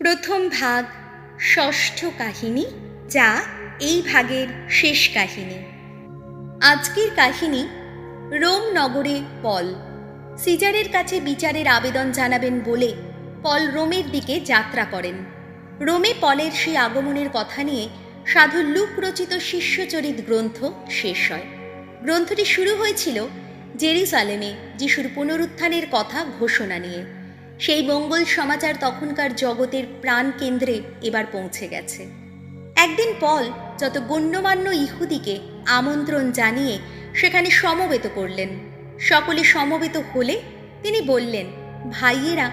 প্রথম ভাগ ষষ্ঠ কাহিনী, যা এই ভাগের শেষ কাহিনী। আজকের কাহিনী রোম নগরে পল। সিজারের কাছে বিচারের আবেদন জানাবেন বলে পল রোমের দিকে যাত্রা করেন। রোমে পলের সেই আগমনের কথা নিয়ে সাধু লুক রচিত শিষ্যচরিত গ্রন্থ শেষ হয়। গ্রন্থটি শুরু হয়েছিল জেরুসালেমে, যিশুর পুনরুত্থানের কথা ঘোষণা নিয়ে। সেই মঙ্গল সমাচার তখনকার জগতের প্রাণ কেন্দ্রে এবার পৌঁছে গেছে। একদিন পল যত গণ্যমান্য ইহুদিকে আমন্ত্রণ জানিয়ে সেখানে সমবেত করলেন। সকলে সমবেত হলে তিনি বললেন, ভাইয়েরা,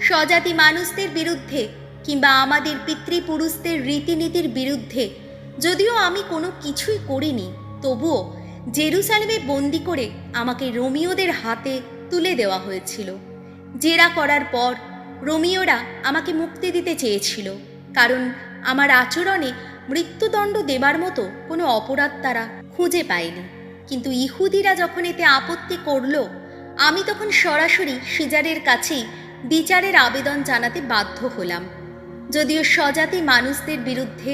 স্বজাতি মানুষদের বিরুদ্ধে কিংবা আমাদের পিতৃপুরুষদের রীতিনীতির বিরুদ্ধে যদিও আমি কোনো কিছুই করিনি, তবুও জেরুসালেমে বন্দি করে আমাকে রোমিওদের হাতে তুলে দেওয়া হয়েছিল। জেরা করার পর রোমিওরা আমাকে মুক্তি দিতে চেয়েছিল, কারণ আমার আচরণে মৃত্যুদণ্ড দেবার মতো কোনো অপরাধ তারা খুঁজে পায়নি। কিন্তু ইহুদিরা যখন এতে আপত্তি করল, আমি তখন সরাসরি সিজারের কাছেই বিচারের আবেদন জানাতে বাধ্য হলাম। যদিও স্বজাতি মানুষদের বিরুদ্ধে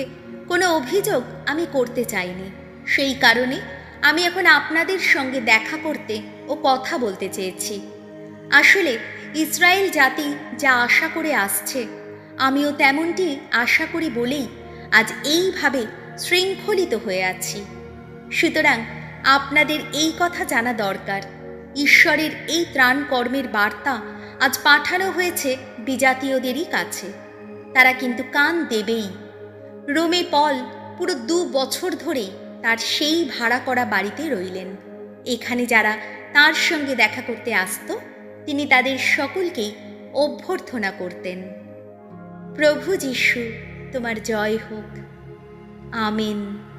কোনো অভিযোগ আমি করতে চাইনি, সেই কারণে আমি এখন আপনাদের সঙ্গে দেখা করতে ও কথা বলতে চেয়েছি। আসলে ইসরায়েল জাতি যা আশা করে আসছে, আমিও তেমনটি আশা করি বলেই আজ এইভাবে শৃঙ্খলিত হয়ে আছি। সুতরাং আপনাদের এই কথা জানা দরকার। ঈশ্বরের এই ত্রাণ কর্মের বার্তা আজ পাঠানো হয়েছে বিজাতীয়দেরই কাছে। তারা কিন্তু কান দেবেই। রোমে পল পুরো দু বছর ধরেই তার সেই ভাড়া করা বাড়িতে রইলেন। এখানে যারা তার সঙ্গে দেখা করতে আসতো তিনি তাদের সকলকেই অভ্যর্থনা করতেন। প্রভু যিশু তোমার জয় হোক। আমেন।